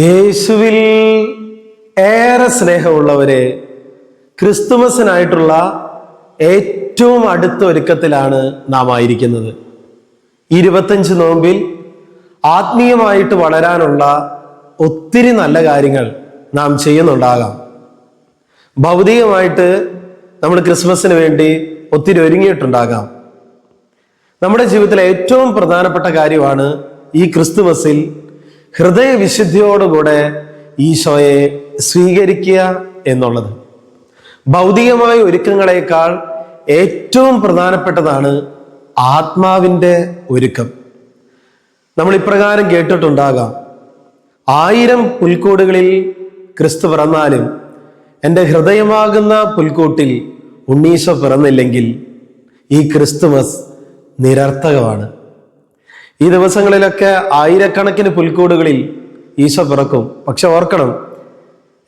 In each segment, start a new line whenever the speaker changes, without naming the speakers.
യേശുവിൽ ഏറെ സ്നേഹമുള്ളവരെ ക്രിസ്തുമസിനായിട്ടുള്ള ഏറ്റവും അടുത്ത ഒരുക്കത്തിലാണ് നാം ആയിരിക്കുന്നത്. ഇരുപത്തഞ്ച് നോമ്പിൽ ആത്മീയമായിട്ട് വളരാനുള്ള ഒത്തിരി നല്ല കാര്യങ്ങൾ നാം ചെയ്യുന്നുണ്ടാകാം. ഭൗതികമായിട്ട് നമ്മൾ ക്രിസ്മസിന് വേണ്ടി ഒത്തിരി ഒരുങ്ങിയിട്ടുണ്ടാകാം. നമ്മുടെ ജീവിതത്തിലെ ഏറ്റവും പ്രധാനപ്പെട്ട കാര്യമാണ് ഈ ക്രിസ്തുമസിൽ ഹൃദയവിശുദ്ധിയോടുകൂടെ ഈശോയെ സ്വീകരിക്കുക എന്നുള്ളത്. ഭൗതികമായ ഒരുക്കങ്ങളെക്കാൾ ഏറ്റവും പ്രധാനപ്പെട്ടതാണ് ആത്മാവിന്റെ ഒരുക്കം. നമ്മൾ ഇപ്രകാരം കേട്ടിട്ടുണ്ടാകാം. ആയിരം പുൽക്കൂടുകളിൽ ക്രിസ്തു പിറന്നാലും എന്റെ ഹൃദയമാകുന്ന പുൽക്കൂട്ടിൽ ഉണ്ണീശ പിറന്നില്ലെങ്കിൽ ഈ ക്രിസ്തുമസ് നിരർത്ഥകമാണ്. ഈ ദിവസങ്ങളിലൊക്കെ ആയിരക്കണക്കിന് പുൽക്കൂടുകളിൽ ഈശോ പിറക്കും. പക്ഷെ ഓർക്കണം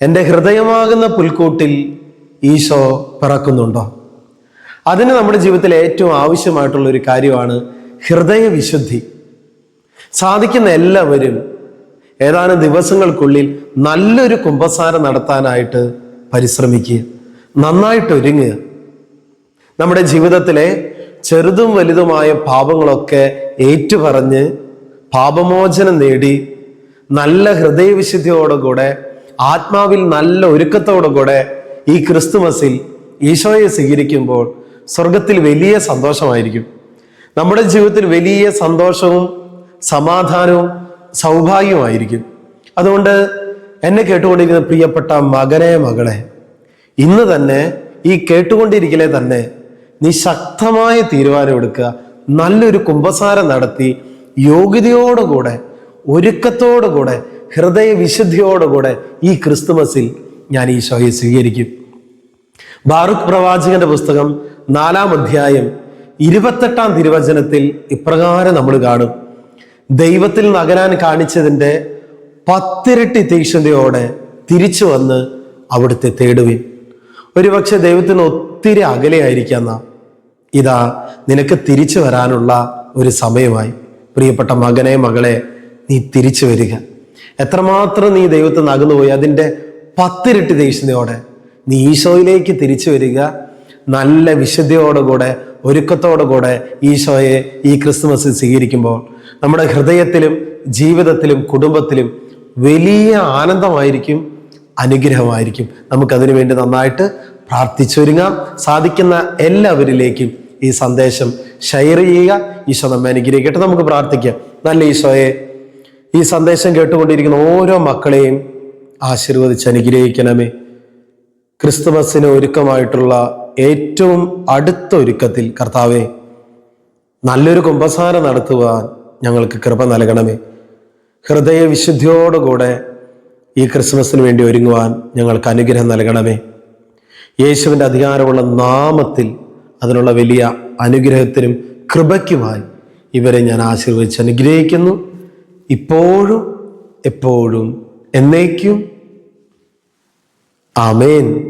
എന്റെ ഹൃദയമാകുന്ന പുൽക്കൂട്ടിൽ ഈശോ പിറക്കുന്നുണ്ടോ? അതിന് നമ്മുടെ ജീവിതത്തിൽ ഏറ്റവും ആവശ്യമായിട്ടുള്ള ഒരു കാര്യമാണ് ഹൃദയവിശുദ്ധി. സാധിക്കുന്ന എല്ലാവരും ഏതാനും ദിവസങ്ങൾക്കുള്ളിൽ നല്ലൊരു കുംഭസാരം നടത്താനായിട്ട് പരിശ്രമിക്കുക നന്നായിട്ട് ഒരുങ്ങുക. നമ്മുടെ ജീവിതത്തിലെ ചെറുതും വലുതുമായ പാപങ്ങളൊക്കെ ഏറ്റുപറഞ്ഞ് പാപമോചനം നേടി നല്ല ഹൃദയവിശുദ്ധിയോടുകൂടെ ആത്മാവിൽ നല്ല ഒരുക്കത്തോടുകൂടെ ഈ ക്രിസ്തുമസിൽ ഈശോയെ സ്വീകരിക്കുമ്പോൾ സ്വർഗത്തിൽ വലിയ സന്തോഷമായിരിക്കും. നമ്മുടെ ജീവിതത്തിൽ വലിയ സന്തോഷവും സമാധാനവും സൗഭാഗ്യവുമായിരിക്കും. അതുകൊണ്ട് എന്നെ കേട്ടുകൊണ്ടിരിക്കുന്ന പ്രിയപ്പെട്ട മകനെ മകളെ ഇന്ന് തന്നെ ഈ കേട്ടുകൊണ്ടിരിക്കലെ തന്നെ നീ ശക്തമായ തീരുമാനം എടുക്കുക. നല്ലൊരു കുംഭസാരം നടത്തി യോഗ്യതയോടുകൂടെ ഒരുക്കത്തോടുകൂടെ ഹൃദയവിശുദ്ധിയോടുകൂടെ ഈ ക്രിസ്തുമസിൽ ഞാൻ ഈശോയെ സ്വീകരിക്കും. ബാറുഖ് പ്രവാചകന്റെ പുസ്തകം നാലാം അധ്യായം ഇരുപത്തെട്ടാം തിരുവചനത്തിൽ ഇപ്രകാരം നമ്മൾ കാണും. ദൈവത്തിൽ നഗരാൻ കാണിച്ചതിന്റെ പത്തിരട്ടി തീക്ഷ്ണതയോടെ തിരിച്ചു വന്ന് അവിടുത്തെ തേടുവിൻ. ഒരുപക്ഷെ ദൈവത്തിന് ഒത്തിരി അകലെയായിരിക്കാം നാം. ഇതാ നിനക്ക് തിരിച്ചു വരാനുള്ള ഒരു സമയമായി. പ്രിയപ്പെട്ട മകനെ മകളെ നീ തിരിച്ചു വരിക. എത്രമാത്രം നീ ദൈവത്തിൽ നിന്ന് അകന്നുപോയി അതിന്റെ പത്തിരട്ടി ദേഷ്യതയോടെ നീ ഈശോയിലേക്ക് തിരിച്ചു വരിക. നല്ല വിശുദ്ധിയോടുകൂടെ ഒരുക്കത്തോടുകൂടെ ഈശോയെ ഈ ക്രിസ്മസ് സ്വീകരിക്കുമ്പോൾ നമ്മുടെ ഹൃദയത്തിലും ജീവിതത്തിലും കുടുംബത്തിലും വലിയ ആനന്ദമായിരിക്കും അനുഗ്രഹമായിരിക്കും. നമുക്കതിനു വേണ്ടി നന്നായിട്ട് പ്രാർത്ഥിച്ചൊരുങ്ങാം. സാധിക്കുന്ന എല്ലാവരിലേക്കും ഈ സന്ദേശം ഷെയർ ചെയ്യുക. ഈശോ നമ്മെ അനുഗ്രഹിക്കട്ടെ. നമുക്ക് പ്രാർത്ഥിക്കാം. നല്ല ഈശോയെ ഈ സന്ദേശം കേട്ടുകൊണ്ടിരിക്കുന്ന ഓരോ മക്കളെയും ആശീർവദിച്ച് അനുഗ്രഹിക്കണമേ. ക്രിസ്തുമസിന് ഒരുക്കമായിട്ടുള്ള ഏറ്റവും അടുത്ത ഒരുക്കത്തിൽ കർത്താവെ നല്ലൊരു കുംഭസാരം നടത്തുവാൻ ഞങ്ങൾക്ക് കൃപ നൽകണമേ. ഹൃദയ വിശുദ്ധിയോടുകൂടെ ഈ ക്രിസ്മസിന് വേണ്ടി ഒരുങ്ങുവാൻ ഞങ്ങൾക്ക് അനുഗ്രഹം നൽകണമേ. യേശുവിന്റെ അധികാരമുള്ള നാമത്തിൽ അതിനുള്ള വലിയ അനുഗ്രഹത്തിനും കൃപയ്ക്കുമായി ഇവരെ ഞാൻ ആശീർവദിച്ച് അനുഗ്രഹിക്കുന്നു. ഇപ്പോഴും എപ്പോഴും എന്നേക്കും. ആമേൻ.